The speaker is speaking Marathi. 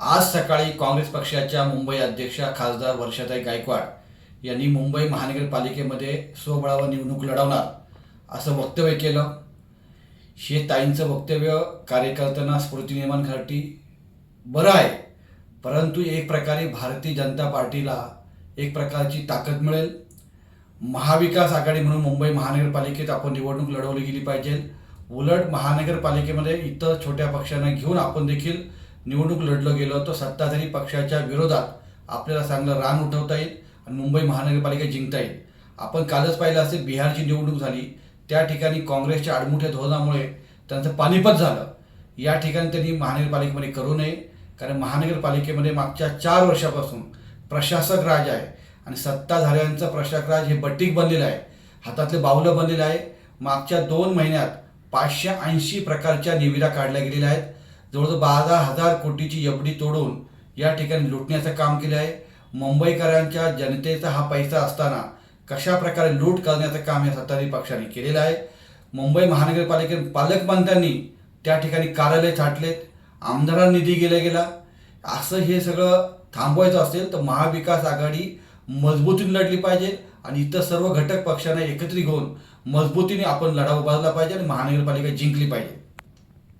आज सकाळी काँग्रेस पक्षाच्या मुंबई अध्यक्षा खासदार वर्षाताई गायकवाड यांनी मुंबई महानगरपालिकेमध्ये स्वबळावर निवडणूक लढवणार असं वक्तव्य केलं. हे ताईंचं वक्तव्य कार्यकर्त्यांना स्फूर्ती निर्माण करण्यासाठी बरं आहे. परंतु एक प्रकारे भारतीय जनता पार्टीला एक प्रकारची ताकद मिळेल. महाविकास आघाडी म्हणून मुंबई महानगरपालिकेत आपण निवडणूक लढवली गेली पाहिजे. उलट महानगरपालिकेमध्ये इतर छोट्या पक्षांना घेऊन आपण देखील निवडणूक लढलं गेलं तर सत्ताधारी पक्षाच्या विरोधात आपल्याला चांगलं रान उठवता येईल आणि मुंबई महानगरपालिका जिंकता येईल. आपण कालच पाहिलं असेल बिहारची निवडणूक झाली. त्या ठिकाणी काँग्रेसच्या आडमुठ्या धोरणामुळे त्यांचं पानिपत झालं. या ठिकाणी त्यांनी महानगरपालिकेमध्ये करू नये कारण महानगरपालिकेमध्ये मागच्या चार वर्षापासून प्रशासक राज आहे आणि सत्ताधाऱ्यांचं प्रशासक राज हे बट्टीक बनलेलं आहे हातातले बावलं बनलेलं आहे. मागच्या दोन महिन्यात पाचशे ऐंशी प्रकारच्या निविदा काढल्या गेलेल्या आहेत. जवळजवळ बारा हजार कोटीची एफडी तोडून या ठिकाणी लुटण्याचं काम केलं आहे. मुंबईकरांच्या जनतेचा हा पैसा असताना कशा प्रकारे लूट करण्याचं काम या सत्ताधारी पक्षाने केलेलं आहे. मुंबई महानगरपालिकेत पालकमंत्र्यांनी त्या ठिकाणी कार्यालय छाटलेत आमदारांना निधी गेला गेला. असं हे सगळं थांबवायचं असेल तर महाविकास आघाडी मजबूतीने लढली पाहिजे आणि इतर सर्व घटक पक्षांना एकत्रित घेऊन मजबूतीने आपण लढा उभारला पाहिजे आणि महानगरपालिका जिंकली पाहिजे.